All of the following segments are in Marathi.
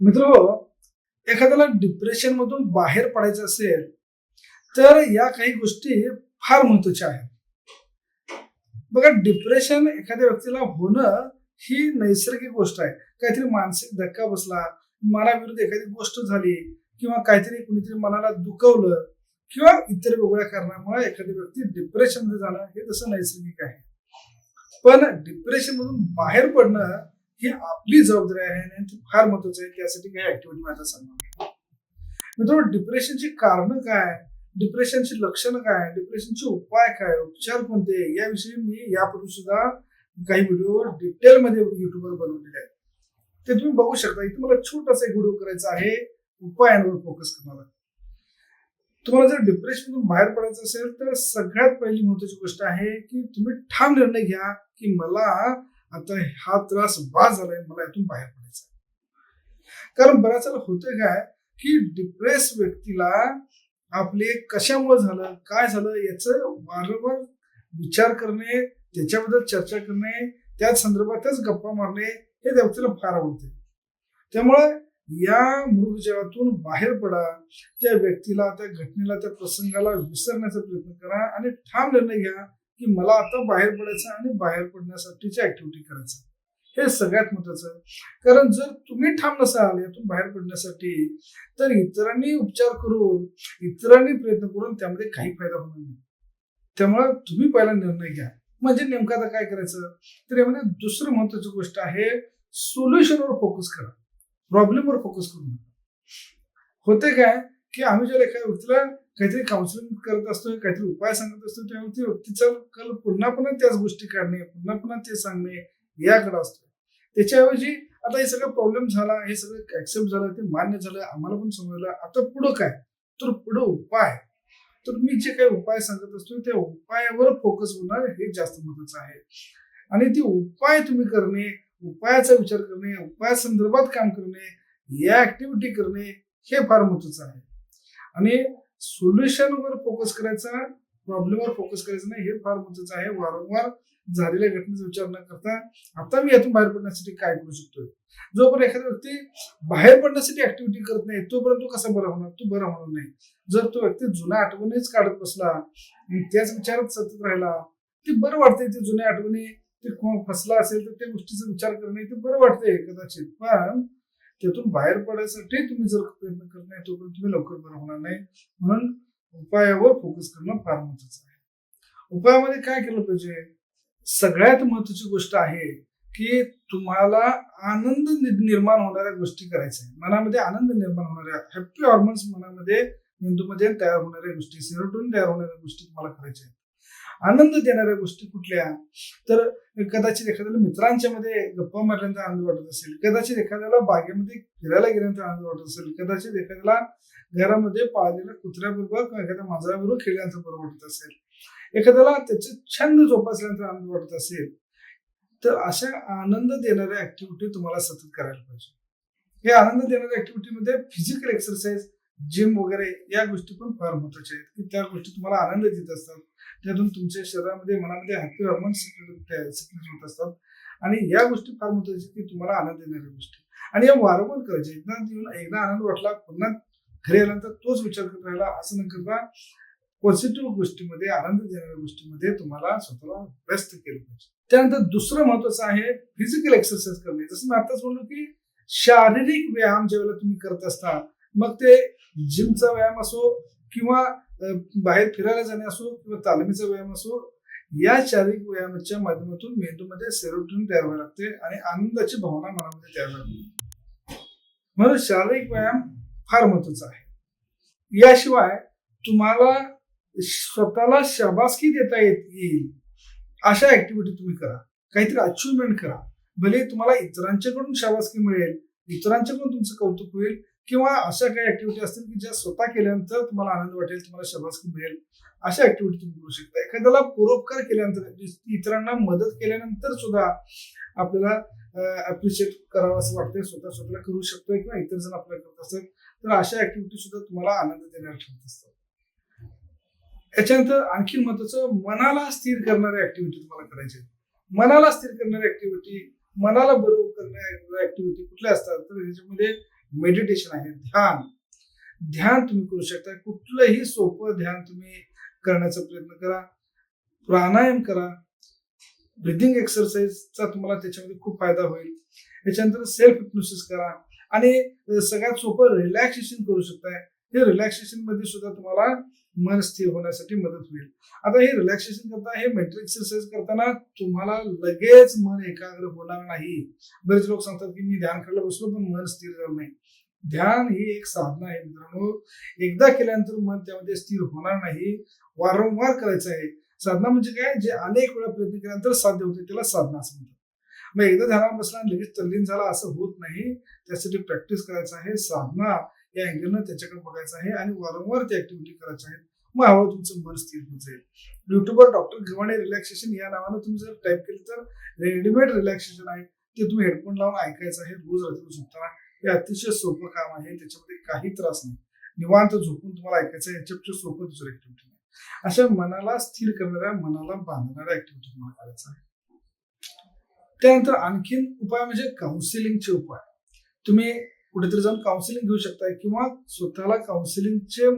मित्र हो, एखाद्याला डिप्रेशन मधून बाहेर पडायचं असेल तर या काही गोष्टी फार महत्त्वाच्या आहेत. बघा डिप्रेशन एखाद्या व्यक्तीला होणं ही नैसर्गिक गोष्ट आहे. काहीतरी मानसिक धक्का बसला मनाविरुद्ध एखादी गोष्ट झाली किंवा काहीतरी कुणीतरी मनाला दुखवलं किंवा इतर वेगवेगळ्या कारणामुळे एखादी व्यक्ती डिप्रेशनमध्ये जाणं हे तसं नैसर्गिक आहे. पण डिप्रेशन मधून बाहेर पडणं ही आपली जबाबदारी आहे आणि ती फार महत्वाचं आहे. त्यासाठी काही ऍक्टिव्हिटी माझा सांगणार मित्रांनो डिप्रेशनची कारणं काय? डिप्रेशनची लक्षणं काय? डिप्रेशनचे उपाय काय? उपचार कोणते? याविषयी मी यापूर्वी सुद्धा काही व्हिडिओ डिटेलमध्ये युट्यूबवर बनवलेले आहेत. ते तुम्ही बघू शकता. इथे मला छोटासा एक व्हिडिओ करायचा आहे. उपायांवर फोकस करणार. तुम्हाला जर डिप्रेशनमधून बाहेर पडायचं असेल तर सगळ्यात पहिली महत्वाची गोष्ट आहे की तुम्ही ठाम निर्णय घ्या की मला आता हा त्रास बाज झालाय मला यातून बाहेर पडायचा कारण बऱ्याच वेळा होतं काय की डिप्रेस व्यक्तीला आपले कशामुळे झालं काय झालं याचं वारंवार विचार करणे त्याच्याबद्दल चर्चा करणे त्या संदर्भातच गप्पा मारणे हे देवतेला फार आवडते त्यामुळे या मृगजगातून बाहेर पडा त्या व्यक्तीला त्या घटनेला त्या प्रसंगाला विसरण्याचा प्रयत्न करा आणि ठाम निर्णय घ्या. की मला आता बाहेर पडायचं आणि बाहेर पडण्यासाठीची ऍक्टिव्हिटी करायचं. हे सगळ्यात महत्वाचं कारण जर तुम्ही ठाम नसाल यातून बाहेर पडण्यासाठी तर इतरांनी उपचार करून इतरांनी प्रयत्न करून त्यामध्ये काही फायदा होणार नाही. त्यामुळे तुम्ही पहिला निर्णय घ्या. म्हणजे नेमकं आता काय करायचं? तर यामध्ये दुसरं महत्वाची गोष्ट आहे सोल्युशनवर फोकस करा. प्रॉब्लेमवर फोकस करू नका. होते काय? की आम्ही जर एका व्यक्तीला काहीतरी काउन्सिलिंग करत असतो काहीतरी उपाय सांगत असतो तेव्हा ती व्यक्तीचा कल पुन्हा पुन्हा त्याच गोष्टी काढणे पुन्हा पुन्हा ते सांगणे याकडे असतो. त्याच्याऐवजी आता हे सगळं प्रॉब्लेम झाला हे सगळं ऍक्सेप्ट झालं ते मान्य झालं आम्हाला पण समजलं. आता पुढं काय? तर पुढं उपाय. तर मी जे काही उपाय सांगत असतो त्या उपायावर फोकस होणार हे जास्त महत्वाचं आहे. आणि ते उपाय तुम्ही करणे उपायाचा विचार करणे उपाया संदर्भात काम करणे या ऍक्टिव्हिटी करणे हे फार महत्वाचं आहे. आणि सोल्युशनवर फोकस करायचा प्रॉब्लेमवर फोकस करायचं नाही हे फार महत्वाचं आहे. वारंवार झालेल्या घटनेचा विचार न करता आता मी यातून बाहेर पडण्यासाठी काय करू शकतोय? जोपर्यंत एखादा व्यक्ती बाहेर पडण्यासाठी ऍक्टिव्हिटी करत नाही तोपर्यंत तो कसा बरा होणार? तो बरा होणार नाही. जर तो व्यक्ती जुन्या आठवणीच काढत बसला त्याच विचारात सतत राहिला ते बरं वाटतंय ते जुन्या आठवणी ते कोण फसला असेल तर त्या गोष्टीचा विचार करणे ते बरं वाटतंय कदाचित. पण त्यातून बाहेर पडायसाठी तुम्ही जर प्रयत्न करत नाही तोपर्यंत तुम्ही लवकर बरं होणार नाही. म्हणून उपायावर फोकस करणं फार महत्वाचं आहे. उपायामध्ये काय केलं पाहिजे? सगळ्यात महत्वाची गोष्ट आहे की तुम्हाला आनंद नि- निर्माण होणाऱ्या गोष्टी करायच्या मनामध्ये आनंद निर्माण होणाऱ्या हॅपी हॉर्मोन्स मनामध्ये मेंदूमध्ये तयार होणाऱ्या गोष्टी सेरोटोन तयार होणाऱ्या गोष्टी तुम्हाला करायच्या आहेत. आनंद देणाऱ्या गोष्टी कुठल्या? तर कदाचित एखाद्याला मित्रांच्या मध्ये गप्पा मारल्यानंतर आनंद वाटत असेल कदाचित एखाद्याला बागेमध्ये फिरायला गेल्यानंतर आनंद वाटत असेल कदाचित एखाद्याला घरामध्ये पाळलेल्या कुत्र्याबरोबर किंवा एखाद्या मांजराबरोबर खेळल्यानंतर बरं वाटत असेल. एखाद्याला त्याचे छंद जोपासल्यानंतर आनंद वाटत असेल. तर अशा आनंद देणाऱ्या ऍक्टिव्हिटी तुम्हाला सतत करायला पाहिजे. हे आनंद देणाऱ्या ऍक्टिव्हिटीमध्ये फिजिकल एक्सरसाइज जिम वगैरे या गोष्टी पण फार महत्त्वाच्या आहेत. की त्या गोष्टी तुम्हाला आनंद देत असतात. त्यातून तुमच्या शरीरामध्ये मनामध्ये हॅपी हॉर्मोन्स सिक्रेट होत असतात. आणि या गोष्टी फार महत्त्वाच्या की तुम्हाला आनंद देणाऱ्या गोष्टी. आणि या वारंवार करायच्या एकदा येऊन एकदा आनंद वाटला पुन्हा घरी आल्यानंतर तोच विचार करत राहिला असं न करता पॉझिटिव्ह गोष्टीमध्ये आनंद देणाऱ्या गोष्टीमध्ये तुम्हाला स्वतःला व्यस्त केलं पाहिजे. त्यानंतर दुसरं महत्वाचं आहे फिजिकल एक्सरसाइज करणे. जसं मी आताच म्हणलो की शारीरिक व्यायाम ज्यावेळेला तुम्ही करत असता मग ते जिमचा व्यायाम असो किंवा बाहेर फिरायला जाणे असो किंवा तालमीचा व्यायाम असो या शारीरिक व्यायामाच्या माध्यमातून मेंदूमध्ये सेरोटोनिन तयार व्हायला लागते आणि आनंदाची भावना मनामध्ये तयार व्हायला लागते. म्हणून शारीरिक व्यायाम फार महत्त्वाचा आहे. याशिवाय तुम्हाला स्वतःला शाबासकी देता येत येईल. अशा ऍक्टिव्हिटी तुम्ही करा. काहीतरी अचिव्हमेंट करा. भले तुम्हाला इतरांच्याकडून शाबासकी मिळेल इतरांच्याकडून तुमचं कौतुक होईल किंवा अशा काही ऍक्टिव्हिटी असतील की ज्या स्वतः केल्यानंतर तुम्हाला आनंद वाटेल तुम्हाला शबासकी मिळेल अशा ऍक्टिव्हिटी तुम्ही करू शकता. एखाद्याला परोपकार केल्यानंतर म्हणजे इतरांना मदत केल्यानंतर सुद्धा आपल्याला अप्रिशिएट करावं असं वाटतंय. स्वतः स्वतःला करू शकतोय किंवा इतर जण आपल्याला करत असतात. तर अशा ऍक्टिव्हिटी सुद्धा तुम्हाला आनंद देणार ठरत असतात याच्यानंतर आणखी महत्वाचं मनाला स्थिर करणाऱ्या ऍक्टिव्हिटी तुम्हाला करायची मनाला स्थिर करणाऱ्या ऍक्टिव्हिटी मनाला बरोबर करणाऱ्या ऍक्टिव्हिटी कुठल्या असतात? तर ह्याच्यामध्ये मेडिटेशन आहे ध्यान. ध्यान तुम्ही करू शकता. कुठलंही सोपं ध्यान तुम्ही करण्याचा प्रयत्न करा. प्राणायाम करा. ब्रिदिंग एक्सरसाइजचा तुम्हाला त्याच्यामध्ये खूप फायदा होईल. त्याच्यानंतर सेल्फ हिप्नोसिस करा. आणि सगळ्यात सोपं रिलॅक्सेशन करू शकताय हे रिलॅक्सेशनमध्ये सुद्धा तुम्हाला मन स्थिर होण्यासाठी मदत होईल. आता हे रिलॅक्सेशन करता हे मेंटल एक्सरसाइज करताना तुम्हाला लगेच मन एकाग्र होणार नाही. बरेच लोक सांगतात की मी ध्यान करायला बसलो पण मन स्थिर झालं नाही. ध्यान ही एक साधना आहे मित्रांनो. एकदा केल्यानंतर मन त्यामध्ये स्थिर होणार नाही. वारंवार करायचं आहे. साधना म्हणजे काय? जे अनेक वेळा प्रयत्न केल्यानंतर साध्य होते त्याला साधना असं म्हणतात. मग एकदा ध्यानावर बसला लगेच तल्लीन झाला असं होत नाही. त्यासाठी प्रॅक्टिस करायचं आहे. साधना या अँगलनं त्याच्याकडे बघायचं आहे आणि वारंवार ते ऍक्टिव्हिटी करायच्या आहे. मग हळूहळू तुमचं मन स्थिर होत जाईल. युट्यूबवर डॉक्टर घिवाणे रिलॅक्सेशन या नावानं तुम्ही जर टाईप केलं तर रेडीमेड रिलॅक्सेशन आहे. ते तुम्ही हेडफोन लावून ऐकायचं आहे. रोज रात्री झोपताना. हे अतिशय सोपं काम आहे. त्याच्यामध्ये काही त्रास नाही. निवांत झोपून तुम्हाला ऐकायचं आहे. याच्यापेक्षा सोपं दुसरं ऍक्टिव्हिटी नाही. अशा मनाला स्थिर करणाऱ्या मनाला बांधणाऱ्या ऍक्टिव्हिटी तुम्हाला करायचं आहे. त्यानंतर आणखीन उपाय म्हणजे काउन्सिलिंगचे उपाय. तुम्ही कुठेतरी जाऊन काउन्सिलिंग घेऊ शकताय किंवा स्वतःला काउन्सिलिंगचे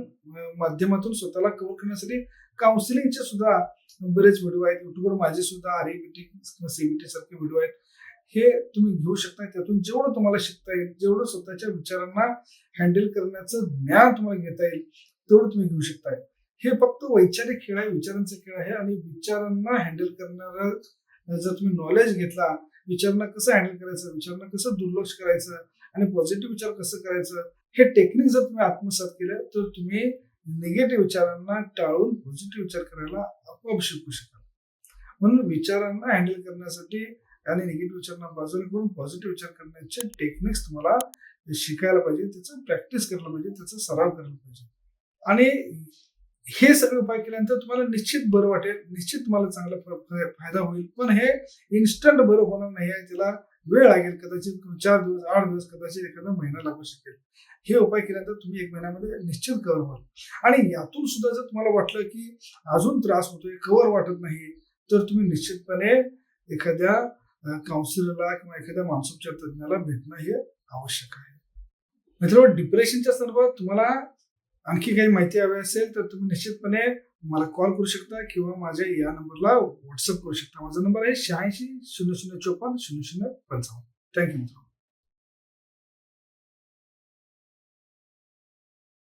माध्यमातून स्वतःला कव्हर करण्यासाठी काउन्सिलिंगचे सुद्धा बरेच व्हिडिओ आहेत. युट्यूबवर माझे सुद्धा आरईबीटी किंवा सीबीटी सारखे व्हिडिओ आहेत. हे तुम्ही घेऊ शकता त्यातून जेवढं तुम्हाला शिकता येईल जेवढं स्वतःच्या विचारांना हँडल करण्याचं ज्ञान तुम्हाला घेता येईल तेवढं तुम्ही घेऊ शकताय. हे फक्त वैचारिक खेळ आहे विचारांचा खेळ आहे आणि विचारांना हँडल करणारा जर तुम्ही नॉलेज घेतला विचारांना कसं हँडल करायचं विचारांना कसं दुर्लक्ष करायचं आणि पॉझिटिव्ह विचार कसं करायचं? हे टेक्निक जर तुम्ही आत्मसात केलं तर तुम्ही निगेटिव्ह विचारांना टाळून पॉझिटिव्ह विचार करायला आपोआप शिकू शकाल. म्हणून विचारांना हँडल करण्यासाठी आणि निगेटिव्ह विचारांना बाजूला करून पॉझिटिव्ह विचार करण्याचे टेक्निक्स तुम्हाला शिकायला पाहिजे त्याचं प्रॅक्टिस करायला पाहिजे त्याचा सराव करायला पाहिजे. आणि हे सगळे उपाय केल्यानंतर तुम्हाला निश्चित बरं वाटेल निश्चित तुम्हाला चांगला फायदा होईल. पण हे इन्स्टंट बरं होणार नाही आहे त्याला वेळ लागेल कदाचित चार दिवस आठ दिवस कदाचित एखादा महिना लागू शकेल. हे उपाय केल्यानंतर तुम्ही एक महिन्यामध्ये निश्चित कव्हर व्हाल आणि यातून सुद्धा जर तुम्हाला वाटलं की अजून त्रास होतोय कव्हर वाटत नाही तर तुम्ही निश्चितपणे एखाद्या काउन्सिलरला किंवा एखाद्या मानसोपचार तज्ञाला भेटणं हे आवश्यक आहे. मित्रांनो डिप्रेशनच्या संदर्भात तुम्हाला आणखी काही माहिती हवी असेल तर तुम्ही निश्चितपणे मला कॉल करू शकता किंवा माझ्या या नंबरला व्हॉट्सअप करू शकता. माझा नंबर आहे शहाऐंशी शून्य शून्य चोपन्न शून्य शून्य पंचावन्न. थँक्यू मित्रांनो.